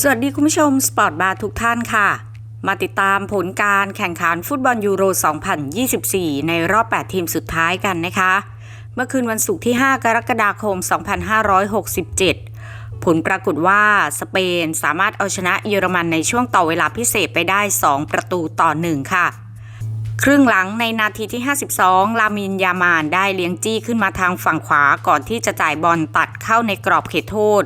สวัสดีคุณผู้ชมสปอร์ตบาร์ทุกท่านค่ะ มาติดตามผลการแข่งขันฟุตบอลยูโร 2024 ในรอบ 8 ทีมสุดท้ายกันนะคะ เมื่อคืนวันศุกร์ที่ 5 กรกฎาคม 2567 ผลปรากฏว่าสเปนสามารถเอาชนะเยอรมันในช่วงต่อเวลาพิเศษไปได้ 2 ประตูต่อ 1 ค่ะ ครึ่งหลังในนาทีที่ 52 ลามินยามานได้เลี้ยงจี้ขึ้นมาทางฝั่งขวาก่อนที่จะจ่ายบอลตัดเข้าในกรอบเขตโทษ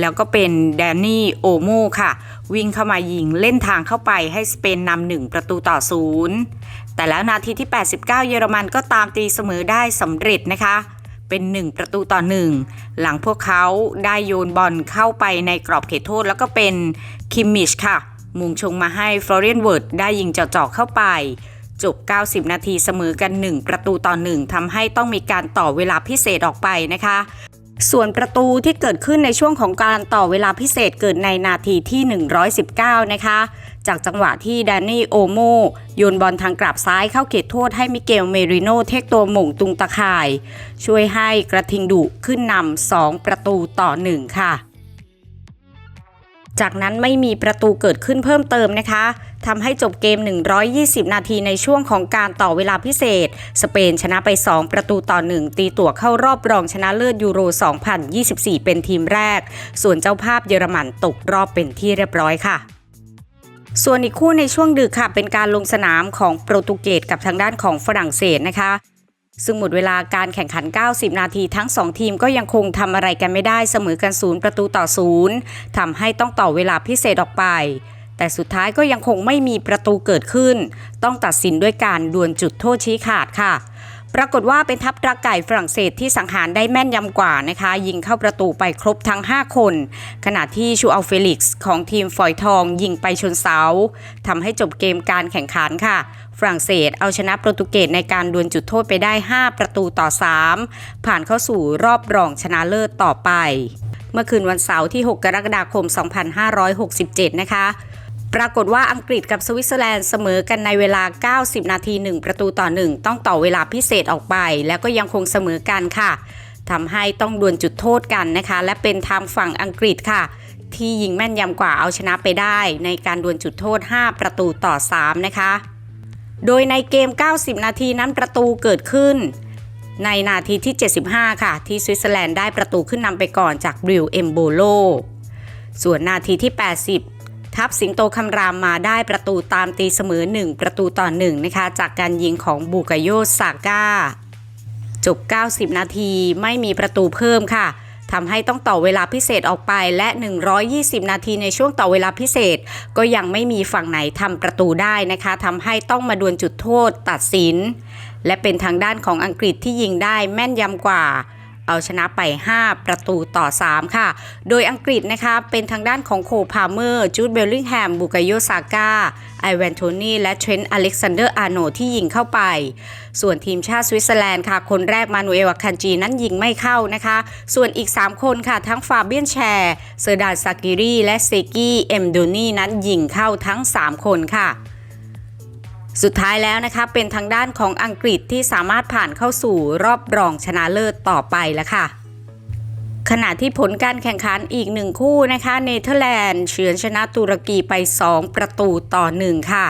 แล้วก็เป็นแดนนี่โอโมค่ะ วิ่งเข้ามายิงเล่นทางเข้าไปให้สเปนนำหนึ่งประตูต่อศูนย์แต่แล้วนาทีที่ 89 เยอรมันก็ตามตีเสมอได้สำเร็จนะคะ เป็น 1 ประตูต่อ 1 หลังพวกเขาได้โยนบอลเข้าไปในกรอบเขตโทษ แล้วก็เป็นคิมมิชค่ะ มุงชงมาให้ฟลอเรียนเวิร์ดได้ยิงเจาะๆเข้าไป จบ 90 นาทีเสมอกัน 1 ประตูต่อ 1ทำให้ต้องมีการต่อเวลาพิเศษออกไปนะคะ ส่วนประตูที่เกิดขึ้นในช่วงของการต่อเวลาพิเศษเกิดในนาทีที่ 119 นะคะ จากจังหวะที่แดนนี่โอโมโยนบอลทางกลับซ้ายเข้าเขตโทษให้มิเกลเมริโนเทคตัวหม่งตุงตะข่าย ช่วยให้กระทิงดุขึ้นนำ2ประตูต่อ 1 ค่ะจากนั้นไม่มีประตูเกิดขึ้นเพิ่มเติมนะคะ ทำให้จบเกม 120 นาทีในช่วงของการต่อเวลาพิเศษ สเปนชนะไป 2 ประตูต่อ 1 ตีตั๋วเข้ารอบรองชนะเลิศยูโร 2024 เป็นทีมแรก ส่วนเจ้าภาพเยอรมันตกรอบเป็นที่เรียบร้อยค่ะส่วนอีกคู่ในช่วงดึกค่ะ เป็นการลงสนามของโปรตุเกสกับทางด้านของฝรั่งเศสนะคะ ซึ่งหมดเวลาการแข่งขัน 90 นาทีทั้ง 2 ทีมก็ยังคงทำอะไรกันไม่ได้เสมอกันศูนย์ประตูต่อศูนย์ทำให้ต้องต่อเวลาพิเศษออกไป แต่สุดท้ายก็ยังคงไม่มีประตูเกิดขึ้น ต้องตัดสินด้วยการดวลจุดโทษชี้ขาดค่ะ ปรากฏว่าเป็นทัพตราไก่ฝรั่งเศสที่สังหารได้แม่นยำกว่านะคะ ยิงเข้าประตูไปครบทั้ง 5 คน ขณะที่ชูอัลเฟลิกซ์ของทีมฝอยทองยิงไปชนเสาทำให้จบเกมการแข่งขันค่ะฝรั่งเศสเอาชนะโปรตุเกสในการดวลจุดโทษไปได้ 5 ประตูต่อ 3 ผ่านเข้าสู่รอบรองชนะเลิศต่อไป เมื่อคืนวันเสาร์ที่ 6 กรกฎาคม 2567 นะคะ ปรากฏว่าอังกฤษกับสวิตเซอร์แลนด์เสมอกันในเวลา 90 นาที 1 ประตูต่อ 1 ต้องต่อเวลาพิเศษออกไป แล้วก็ยังคงเสมอกันค่ะทำให้ต้องดวลจุดโทษกันนะคะ และเป็นทางฝั่งอังกฤษค่ะ ที่ยิงแม่นยำกว่าเอาชนะไปได้ ในการดวลจุดโทษ 5 ประตูต่อ 3 นะคะ โดยในเกม 90 นาทีนั้นประตูเกิดขึ้น ในนาทีที่ 75 ค่ะ ที่สวิตเซอร์แลนด์ได้ประตูขึ้นนำไปก่อนจากบริวเอมโบโลส่วนนาทีที่ 80 ทัพสิงโตคำรามมาได้ประตูตามตีเสมอ 1 ประตูต่อ1นะคะ จากการยิงของบูกาโยซาก้า จบ 90 นาทีไม่มีประตูเพิ่มค่ะทำให้ต้องต่อเวลาพิเศษออกไปและ 120 นาทีในช่วงต่อเวลาพิเศษ ก็ยังไม่มีฝั่งไหนทำประตูได้นะคะทำให้ต้องมาดวลจุดโทษตัดสิน และเป็นทางด้านของอังกฤษที่ยิงได้แม่นยำกว่า เอาชนะไป 5 ประตูต่อ 3 ค่ะ โดยอังกฤษนะคะเป็นทางด้านของโคพาเมอร์ จูดเบลลิงแฮม บุกโยซาก้า ไอแวนโทนีและเทรนต์อเล็กซานเดอร์อาร์โนที่ยิงเข้าไป ส่วนทีมชาติสวิตเซอร์แลนด์ค่ะ คนแรกมานูเอลคันจีนั้นยิงไม่เข้านะคะ ส่วนอีก 3 คนค่ะ ทั้งฟาเบียนแชร์เซอร์ดานซากิรีและเซกี้เอ็มโดนีนั้นยิงเข้าทั้ง 3 คนค่ะ สุดท้ายแล้วนะคะเป็นทางด้านของอังกฤษที่สามารถผ่านเข้าสู่รอบรองชนะเลิศต่อไปแล้วค่ะ ขณะที่ผลการแข่งขันอีกหนึ่งคู่นะคะเนเธอร์แลนด์เฉือนชนะตุรกีไป 2 ประตูต่อ 1 ค่ะ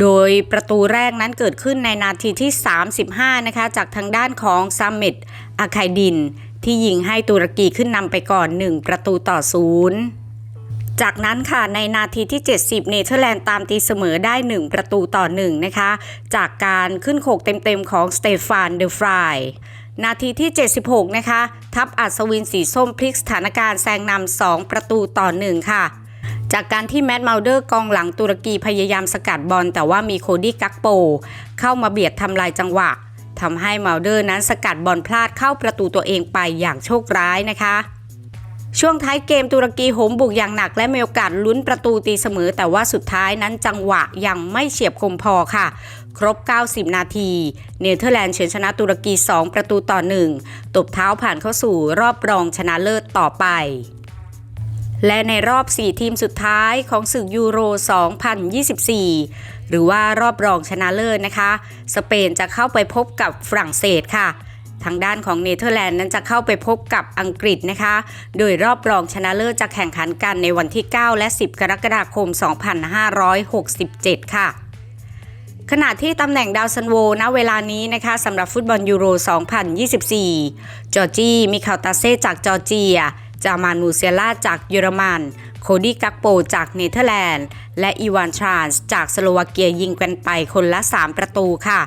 โดยประตูแรกนั้นเกิดขึ้นในนาทีที่ 35 นะคะ จากทางด้านของซัมเมตอาคายดิน ที่ยิงให้ตุรกีขึ้นนำไปก่อน 1 ประตูต่อศูนย์ จากนั้นค่ะในนาทีที่ 70 เนเธอร์แลนด์ตามตีเสมอได้ 1 ประตูต่อ 1 นะคะ จากการขึ้นโขกเต็มๆของสเตฟานเดฟรายนาทีที่ 76 นะคะ ทัพอัศวินสีส้มพลิกสถานการณ์แซงนำ2ประตูต่อ 1 ค่ะ จากการที่แมตต์มาลเดอร์กองหลังตุรกีพยายามสกัดบอลแต่ว่ามีโคดี้กักโป เข้ามาเบียดทำลายจังหวะทำให้มาลเดอร์นั้นสกัดบอลพลาดเข้าประตูตัวเองไปอย่างโชคร้ายนะคะ ช่วงท้ายเกมตุรกีโหมบุกอย่างหนักและมีโอกาสลุ้นประตูตีเสมอ แต่ว่าสุดท้ายนั้นจังหวะยังไม่เฉียบคมพอค่ะ ครบ 90 นาที เนเธอร์แลนด์เฉือนชนะตุรกี 2 ประตูต่อ 1 ตบเท้าผ่านเข้าสู่รอบรองชนะเลิศต่อไปและในรอบ 4 ทีมสุดท้ายของศึกยูโร 2024 หรือว่ารอบรองชนะเลิศนะคะ สเปนจะเข้าไปพบกับฝรั่งเศสค่ะ ทางด้านของเนเธอร์แลนด์นั้นจะเข้าไปพบกับอังกฤษนะคะ โดยรอบรองชนะเลิศจะแข่งขันกันในวันที่ 9 และ 10 กรกฎาคม 2567 ค่ะขณะที่ตำแหน่งดาวซันโวณเวลานี้นะคะสำหรับฟุตบอลยูโร 2024 จอร์จีมิคาลตาเซ่จากจอร์เจีย จามานูเซล่าจากเยอรมัน โคดี้กักโปจากเนเธอร์แลนด์ และอีวานทรานส์จากสโลวาเกียยิงกันไปคนละ 3 ประตูค่ะ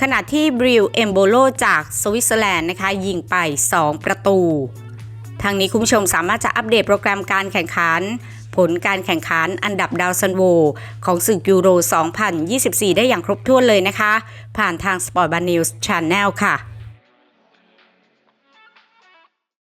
ขณะที่บริวเอมโบโลจากสวิตเซอร์แลนด์นะคะยิงไป 2 ประตู ทางนี้คุณผู้ชมสามารถจะอัปเดตโปรแกรมการแข่งขัน ผลการแข่งขันอันดับดาวซันโว ของศึกยูโร 2024 ได้อย่างครบถ้วนเลยนะคะ ผ่านทาง Sport b a n News Channel ค่ะ